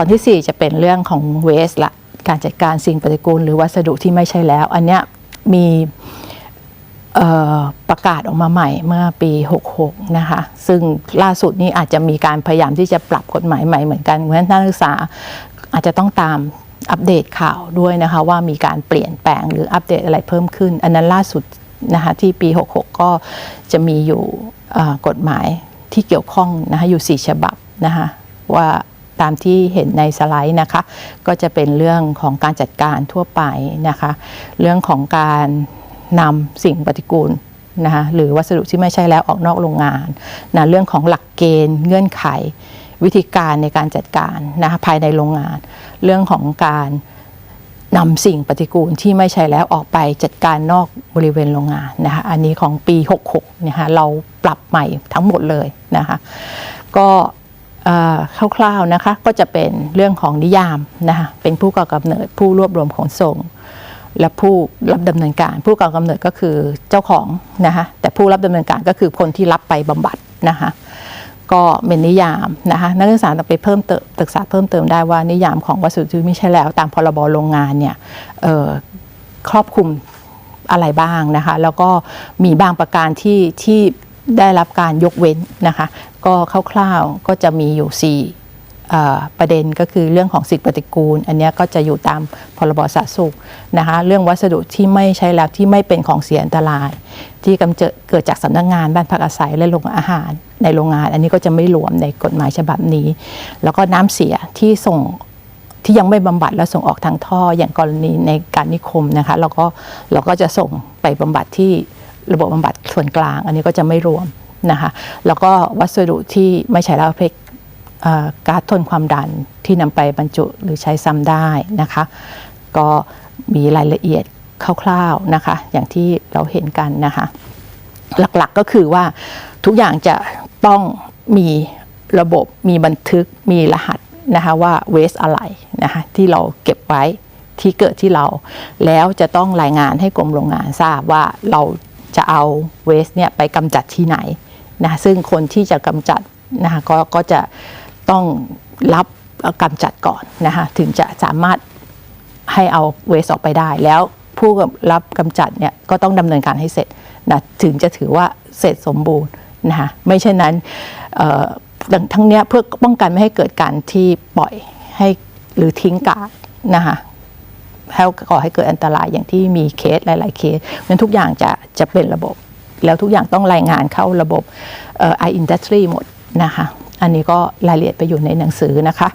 ตอนที่ 4 จะเป็นเรื่องของเวสละการจัดการสิ่งปฏิกูล หรือวัสดุที่ไม่ใช่แล้ว อันเนี้ยมีประกาศออกมาใหม่เมื่อปี 66 นะคะ ซึ่งล่าสุดนี้อาจจะมีการพยายามที่จะปรับกฎหมายใหม่เหมือนกันเพราะฉะนั้นนักศึกษาอาจจะต้องตามอัปเดตข่าวด้วยนะคะว่ามีการเปลี่ยนแปลงหรืออัปเดตอะไรเพิ่มขึ้น อันนั้นล่าสุดนะคะที่ปี 66 ก็จะมีอยู่กฎหมายที่เกี่ยวข้องนะคะอยู่ 4 ฉบับนะคะว่า ตามที่เห็นในสไลด์นะคะ ก็จะเป็นเรื่องของการจัดการทั่วไปนะคะ เรื่องของการนำสิ่งปฏิกูลนะคะหรือวัสดุที่ไม่ใช่แล้วออกนอกโรงงานนะเรื่องของหลักเกณฑ์เงื่อนไข วิธีการในการจัดการนะคะภายในโรงงาน เรื่องของการนำสิ่งปฏิกูลที่ไม่ใช่แล้วออกไปจัดการนอกบริเวณโรงงานนะคะอันนี้ของปี 66นะคะเราปรับใหม่ทั้งหมดเลยนะคะก็ คร่าวๆนะคะก็จะเป็นเรื่องของนิยามนะคะเป็นผู้ก่อกำเนิดผู้รวบรวมขนส่ง และผู้รับดำเนินการ ผู้ก่อกำเนิดก็คือเจ้าของนะคะแต่ผู้รับดำเนินการก็คือคนที่รับไปบำบัดนะคะก็เป็นนิยามนะคะนักศึกษาต้องไปเพิ่มเติมศึกษาเพิ่มเติมได้ว่านิยามของวัสดุที่ไม่ใช่แล้วตามพรบโรงงานเนี่ยครอบคลุมอะไรบ้างนะคะแล้วก็มีบางประการที่ที่ ได้รับการยกเว้นนะคะ ก็คร่าวๆก็จะมีอยู่ 4 ประเด็นก็คือเรื่องของสิ่งปฏิกูล อันเนี้ยก็จะอยู่ตามพรบสาธารณสุขนะคะ เรื่องวัสดุที่ไม่ใช้แล้วที่ไม่เป็นของเสียอันตราย ที่กำเจอเกิดจากสำนักงานบ้านพักอาศัยและโรงอาหารในโรงงาน อันนี้ก็จะไม่รวมในกฎหมายฉบับนี้ แล้วก็น้ำเสียที่ส่งที่ยังไม่บำบัดแล้วส่งออกทางท่ออย่างกรณีในการนิคมนะคะ เราก็เราก็จะส่งไปบำบัดที่ ระบบบำบัดส่วนกลาง อันนี้ก็จะไม่รวมนะคะแล้วก็วัสดุที่ไม่ใช้แล้วเพกก๊าซทนความดันที่นำไปบรรจุหรือใช้ซ้ำได้นะคะ ก็มีรายละเอียดคร่าวๆนะคะ อย่างที่เราเห็นกันนะคะ หลักๆก็คือว่าทุกอย่างจะต้องมีระบบมีบันทึกมีรหัสนะคะว่าเวสอะไรนะคะที่เราเก็บไว้ที่เกิดที่เรา แล้วจะต้องรายงานให้กรมโรงงานทราบว่าเรา จะเอาเวสเนี่ยไปกำจัดที่ไหนนะซึ่งคนที่จะกำจัดนะคะก็ก็จะต้องรับกำจัดก่อนนะคะถึงจะสามารถให้เอาเวสออกไปได้ แล้วผู้รับกำจัดเนี่ยก็ต้องดำเนินการให้เสร็จนะถึงจะถือว่าเสร็จสมบูรณ์นะคะไม่เช่นนั้นทั้งเนี้ยเพื่อป้องกันไม่ให้เกิดการที่ปล่อยให้หรือทิ้งกากนะคะ แล้วก่อให้เกิดอันตรายอย่างที่มีเคสหลาย ๆ เคสนั้นทุกอย่างจะจะเป็นระบบ แล้วทุกอย่างต้องรายงานเข้าระบบไออินดัสทรีหมดนะคะ อันนี้ก็รายละเอียดไปอยู่ในหนังสือนะคะ